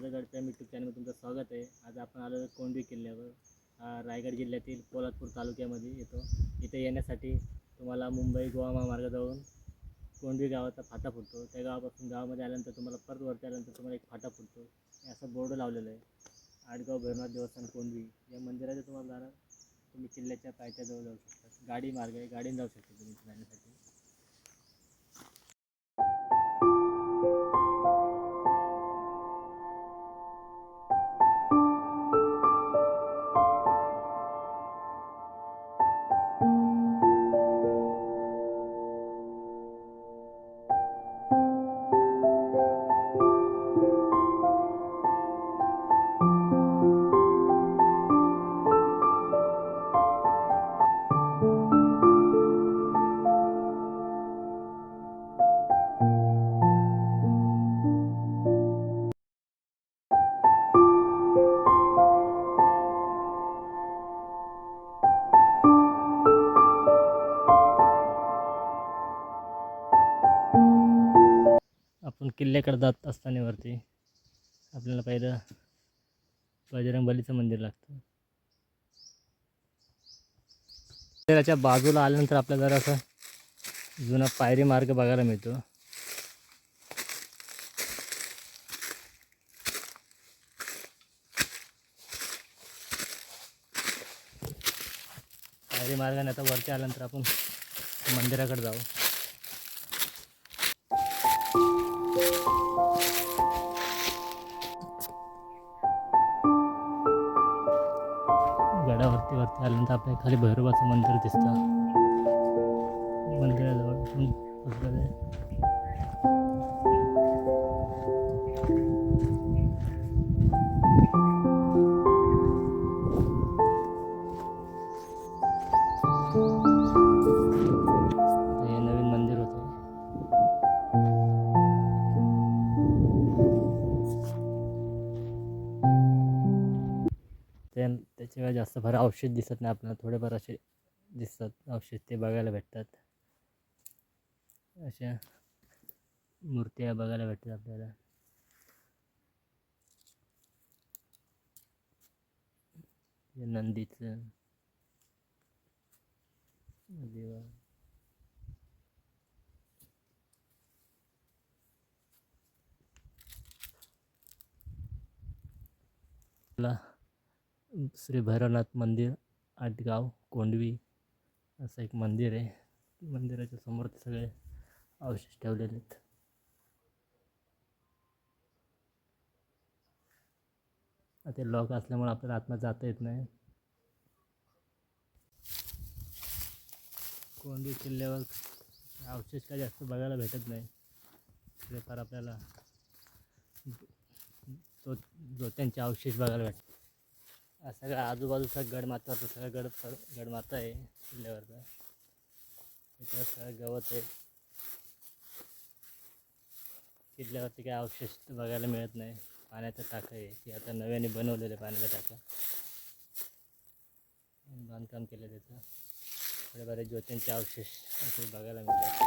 माझं गडच्या यूट्यूब चॅनलमध्ये तुमचं स्वागत आहे. आज आपण आलो कोंडवी किल्ल्यावर. रायगड जिल्ह्यातील पोलादपूर तालुक्यामध्ये येतो. इथे येण्यासाठी तुम्हाला मुंबई गोवा महामार्गाजवळून कोंडवी गावाचा फाटा फुटतो. त्या गावापासून गावामध्ये आल्यानंतर तुम्हाला परत वरती आल्यानंतर तुम्हाला एक फाटा फुटतो. असं बोर्ड लावलेलं आहे. आडगाव भैरवनाथ देवस्थान कोंडवी. या मंदिराच्या तुम्हाला जाणार तुम्ही किल्ल्याच्या पायथ्याजवळ जाऊ शकता. गाडी मार्ग आहे. गाडीने जाऊ शकता तुम्ही जाण्यासाठी आपण किल्ल्याकडे जात असताना वरती आपल्याला पहिलं बजरंग बलीचं मंदिर लागतं. मंदिराच्या बाजूला आल्यानंतर आपल्याला जरा असं जुना पायरी मार्ग बघायला मिळतो. पायरी मार्गाने आता वरती आल्यानंतर आपण मंदिराकडे जाऊ. गडावरती वरती आल्यानंतर आपल्याला खाली भैरवाचं मंदिर दिसतं. मंदिराजवळ त्याच्यामुळे जास्त फार औषध दिसत नाही. आपल्याला थोडेफार असे दिसतात. औषध ते बघायला भेटतात. अशा मूर्त्या बघायला भेटतात आपल्याला. नंदीचं. देवा. ला श्री भैरवनाथ मंदिर आटगाव कोंडवी असं एक मंदिर आहे. मंदिराच्या समोर ते सगळे अवशेष ठेवलेले आहेत. आता ते लॉक असल्यामुळे आपल्याला आतमध्ये जाता येत नाही. कोंडवी किल्ल्यावर अवशेष काय जास्त बघायला भेटत नाही. फार आपल्याला तो जोत्यांचे अवशेष बघायला भेटतात. सगळा आजूबाजूचा गडमाथाचा सगळा गड गडमाथा आहे किल्ल्यावरचा. त्याच्यावर सगळं गवत आहे. किल्ल्यावरती काय अवशेष बघायला मिळत नाही. पाण्याचं टाकं आहे. की आता नव्याने बनवलेलं आहे पाण्याचं टाकं. बांधकाम केलं त्याचं. थोडे बरे ज्योतींचे अवशेष असे बघायला मिळतात.